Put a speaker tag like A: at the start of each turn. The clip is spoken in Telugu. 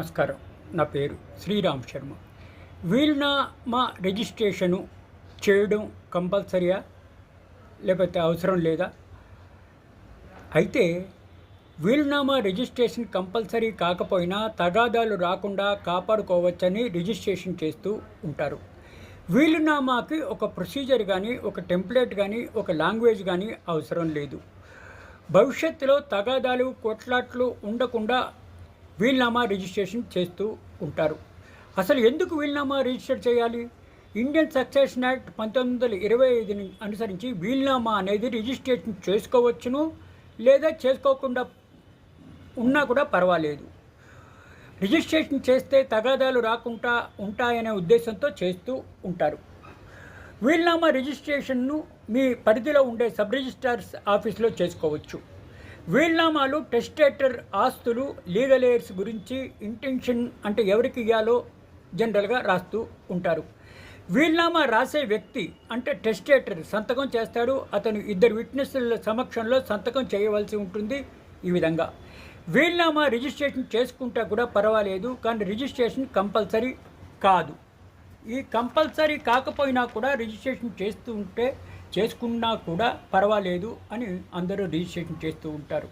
A: నమస్కారం. నా పేరు శ్రీరామ్ శర్మ. వీలునామా రిజిస్ట్రేషను చేయడం కంపల్సరీయా? లేకపోతే అవసరం లేదా? అయితే వీలునామా రిజిస్ట్రేషన్ కంపల్సరీ కాకపోయినా తగాదాలు రాకుండా కాపాడుకోవచ్చని రిజిస్ట్రేషన్ చేస్తూ ఉంటారు. వీలునామాకి ఒక ప్రొసీజర్ కానీ ఒక టెంప్లెట్ కానీ ఒక లాంగ్వేజ్ కానీ అవసరం లేదు. భవిష్యత్తులో తగాదాలు కొట్లాట్లు ఉండకుండా వీల్నామా రిజిస్ట్రేషన్ చేస్తూ ఉంటారు. అసలు ఎందుకు వీల్నామా రిజిస్టర్ చేయాలి? ఇండియన్ సక్సెషన్ యాక్ట్ పంతొమ్మిది వందల ఇరవై ఐదుని అనుసరించి వీల్నామా అనేది రిజిస్ట్రేషన్ చేసుకోవచ్చును? లేదా చేసుకోకుండా ఉన్నా కూడా పర్వాలేదు. రిజిస్ట్రేషన్ చేస్తే తగాదాలు రాకుండా ఉంటాయనే ఉద్దేశంతో చేస్తూ ఉంటారు. వీల్నామా రిజిస్ట్రేషన్ను మీ పరిధిలో ఉండే సబ్ రిజిస్ట్రార్స్ ఆఫీస్లో చేసుకోవచ్చు. వీళ్ళనామాలు టెస్టేటర్ ఆస్తులు లీగల్ ఎయిర్స్ గురించి ఇంటెన్షన్ అంటే ఎవరికి ఇవ్వాలో జనరల్గా రాస్తూ ఉంటారు. వీళ్ళనామా రాసే వ్యక్తి అంటే టెస్టేటర్ సంతకం చేస్తాడు అతను ఇద్దరు విట్నెస్ల సమక్షంలో సంతకం చేయవలసి ఉంటుంది ఈ విధంగా. వీల్నామా రిజిస్ట్రేషన్ చేసుకుంటే కూడా పర్వాలేదు కానీ రిజిస్ట్రేషన్ కంపల్సరీ కాదు. ఈ కంపల్సరీ కాకపోయినా కూడా రిజిస్ట్రేషన్ చేస్తూ ఉంటే చేసుకున్నా కూడా పర్వాలేదు అని అందరూ రిజిస్ట్రేషన్ చేస్తూ ఉంటారు.